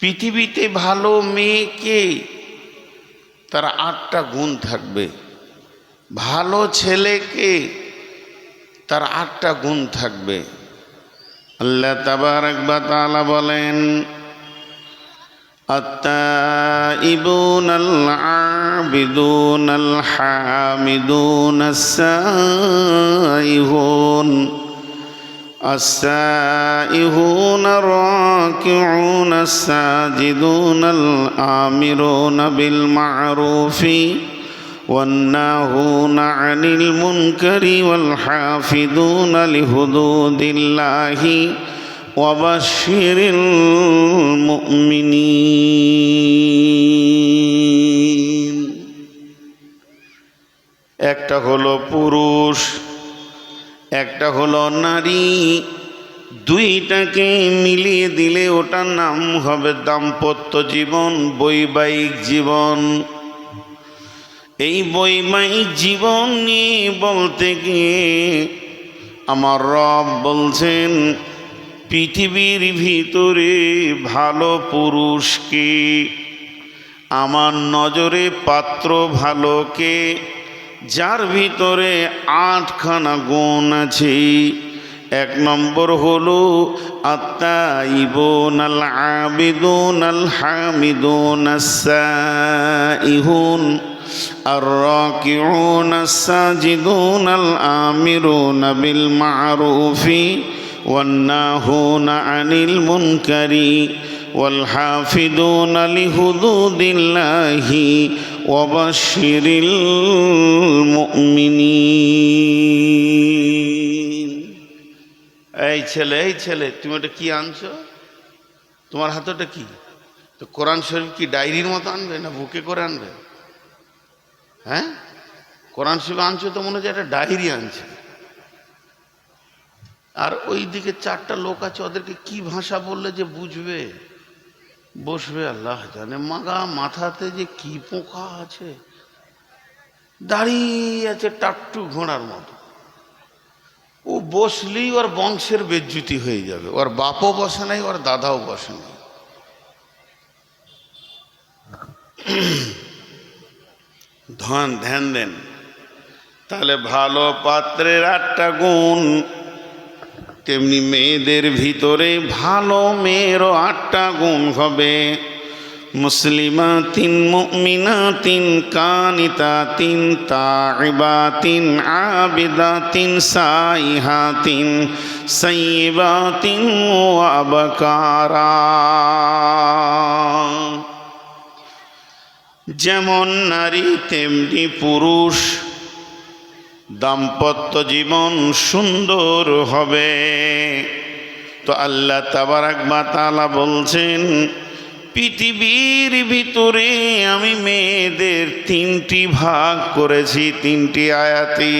পৃথিবীতে ভালো মেয়েকে তার আটটা গুণ থাকবে ভালো ছেলেকে তার আটটা গুণ থাকবে আল্লাহ তাবারক বা তাআলা বলেন التائبون العابدون الحامدون السائحون السائحون الراكعون الساجدون الآمرون بالمعروف والناهون عن المنكر والحافظون لحدود الله وبشر المؤمنين একটা হলো পুরুষ একটা হলো নারী, দুইটাকে মিলিয়ে দিলে ওটার নাম হবে দাম্পত্য জীবন, বৈবাহিক জীবন। এই বৈবাহিক জীবন নিয়ে বলতে গিয়ে আমার রব বলছেন, পৃথিবীর ভিতরে ভালো পুরুষকে আমার নজরে পাত্র ভালোকে যার ভিতরে আটখানা গুণ আছে এক নম্বর হলো আত্মাইবুন আল আবিদুন আল হামিদুন আসাইহুন الراكعون الساجدون الآمرون بالمعروف والناهون عن المنكر والحافظون لحدود الله وبشر المؤمنين এই ছেলে এই ছেলে তুমি ওটা কি আনছো তোমার হাতে ওটা কি তো কোরআন শরীফ কি ডায়েরির মতো আনবে না বুকে করে আনবে হ্যাঁ কোরআন শরীফ আনছো তো মনে হচ্ছে একটা ডায়েরি আনছে আর ওই দিকে চারটা লোক আছে ওদেরকে কি ভাষা বললে যে বুঝবে বসবে আল্লাহ জানে। মাগা মাথাতে যে কি পোকা আছে? দাঁড়িয়ে আছে টাট্টু ঘোড়ার মতো। ও বসলেই ওর বংশের বেজ্জুতি হয়ে যাবে। ওর বাপও বসে নাই, ওর দাদাও বসে নাই। ধন, ধ্যান দেন। তাহলে ভালো পাত্রের আটটা গুণ তেমনি মেয়েদের ভিতরে ভালো মেয়েরও আটটা গুণ হবে। মুসলিমা তিন মুমিনা তিন কানিতা তিন তাইবা তিন আবিদা তিন সাইহা তিন সাইবা তিন আবকারা। যেমন নারী, তেমনি পুরুষ। দাম্পত্য জীবন সুন্দর হবে। তো আল্লাহ তাবারাক বা তালা বলছেন, পৃথিবীর ভিতরে আমি মেয়েদের তিনটি ভাগ করেছি, তিনটি আয়াতি।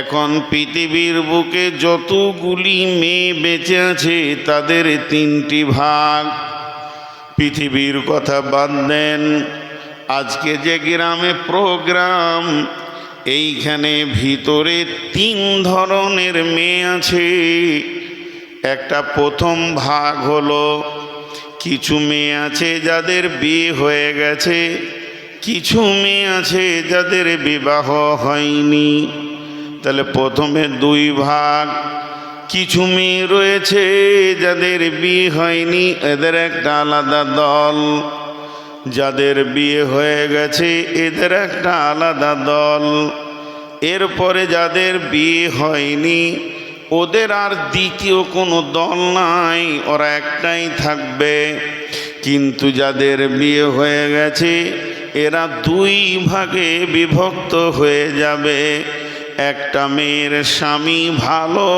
এখন পৃথিবীর বুকে যতগুলি মেয়ে বেঁচে আছে, তাদের তিনটি ভাগ। পৃথিবীর কথা বাদ দেন, আজকে যে গ্রামে প্রোগ্রাম এইখানে ভিতরে তিন ধরনের মেয়ে আছে। একটা প্রথম ভাগ হলো কিছু মেয়ে আছে যাদের বিয়ে হয়ে গেছে, কিছু মেয়ে আছে যাদের বিবাহ হয়নি। তাহলে প্রথমে দুই ভাগ। কিছু মেয়ে রয়েছে যাদের বিয়ে হয়নি, এদের একটা আলাদা দল। যাদের বিয়ে হয়ে গেছে, এদের একটা আলাদা দল। এরপরে যাদের বিয়ে হয়নি, ওদের আর দ্বিতীয় কোনো দল নাই, ওরা একটাই থাকবে। কিন্তু যাদের বিয়ে হয়ে গেছে, এরা দুই ভাগে বিভক্ত হয়ে যাবে। একটা মেয়ের স্বামী ভালো,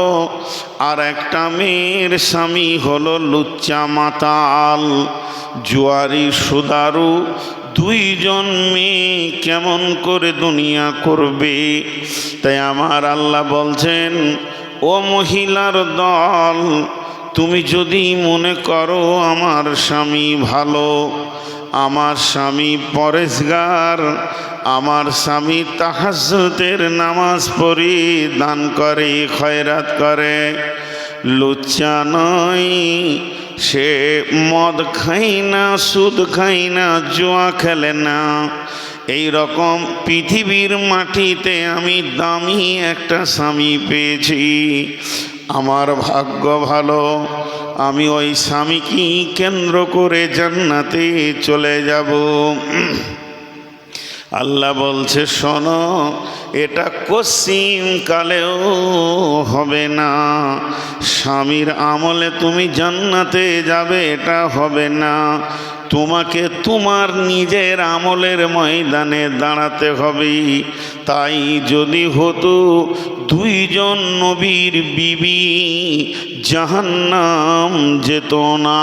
আর একটা মেয়ের স্বামী হলো লুচ্চা মাতাল। জুয়ারি সুদারু, দুইজন মেয়ে কেমন করে দুনিয়া করবে? তাই আমার আল্লাহ বলছেন, ও মহিলার দল, তুমি যদি মনে করো আমার স্বামী ভালো আমার স্বামী পরেশগার, আমার স্বামী তাহাজ্জুদের নামাজ পড়ি, দান করে, খয়রাত করে। লুচ্চা নয় সে মদ খাই না, সুদ খাই না, জুয়া খেলে না। এই রকম পৃথিবীর মাটিতে আমি দামি একটা স্বামী পেয়েছি। আমার ভাগ্য ভালো আমি ওই স্বামীকে কেন্দ্র করে জান্নাতে চলে যাব। আল্লাহ বলছে, শোনো, এটা কসিম কালেও হবে না। স্বামীর আমলে তুমি জান্নাতে যাবে, এটা হবে না। তোমাকে তোমার নিজের আমলের ময়দানে দাঁড়াতে হবে। তাই যদি হতো, দুইজন নবীর বিবি জাহান্নাম যেত না।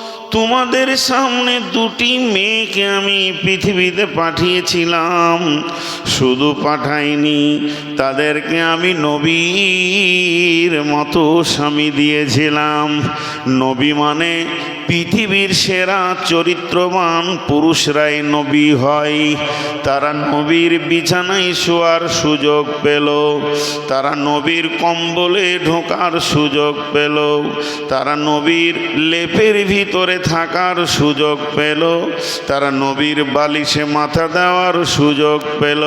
তোমাদের সামনে দুটি মেয়েকে আমি পৃথিবীতে পাঠিয়েছিলাম। শুধু পাঠাইনি, তাদেরকে আমি নবীর মতো স্বামী দিয়েছিলাম। নবী মানে পৃথিবীর সেরা চরিত্রবান পুরুষরাই নবী হয়। তারা নবীর বিছানায় শোয়ার সুযোগ পেল। তারা নবীর কম্বলে ঢোকার সুযোগ পেল। তারা নবীর লেপের ভিতরে থাকার সুযোগ পেল। তারা নবীর বালিশে মাথা দেওয়ার সুযোগ পেল।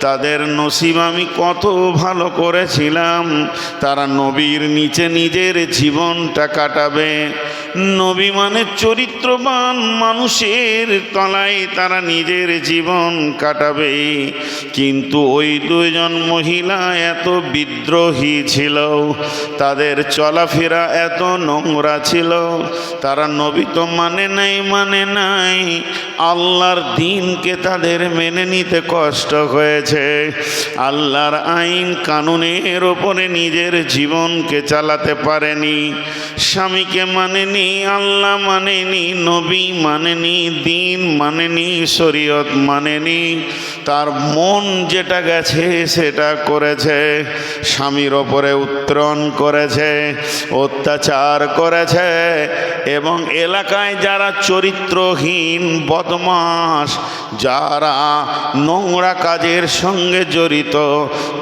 তাদের নসিব আমি কত ভালো করেছিলাম। তারা নবীর নিচে নিজের জীবনটা কাটাবে। নবী মানে চরিত্রবান মানুষের তলায় তারা নিজের জীবন কাটাবে। কিন্তু ওই দুজন মহিলা এত বিদ্রোহী ছিল, তাদের চলাফেরা এত নোংরা ছিল, তারা নবী তো মানে নাই মানে নাই, আল্লাহর দিনকে তাদের মেনে নিতে কষ্ট হয়েছে। আল্লাহর আইন কানুনের ওপরে নিজের জীবনকে চালাতে পারেনি, স্বামীকে মানেনি, আল্লাহ মানেনি, নবী মানেনি, দিন মানেনি, শরীয়ত মানেনি। তার মন যেটা গেছে সেটা করেছে, স্বামীর ওপরে উত্তরণ করেছে, অত্যাচার করেছে এবং এলাকায় যারা চরিত্রহীন বদমাস যারা নোংরা কাজের সঙ্গে জড়িত,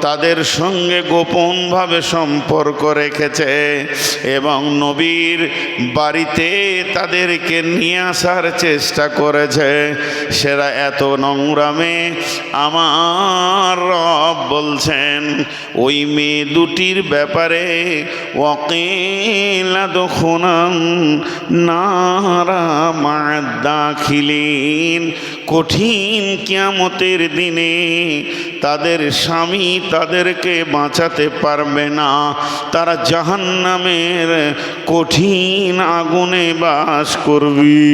তাদের সঙ্গে গোপনভাবে সম্পর্ক রেখেছে এবং নবীর বাড়িতে তাদেরকে নিয়ে আসার চেষ্টা করেছে। সেরা এত নোংরামে আমার রব বলছেন, ওই মেয়ে দুটির ব্যাপারে ওয়াকিলা দখুনান নারা দাখিলিন কঠিন কিয়ামতের দিনে তাদের স্বামী তাদেরকে বাঁচাতে পারবে না। তারা জাহান্নামের কঠিন আগুনে বাস করবি।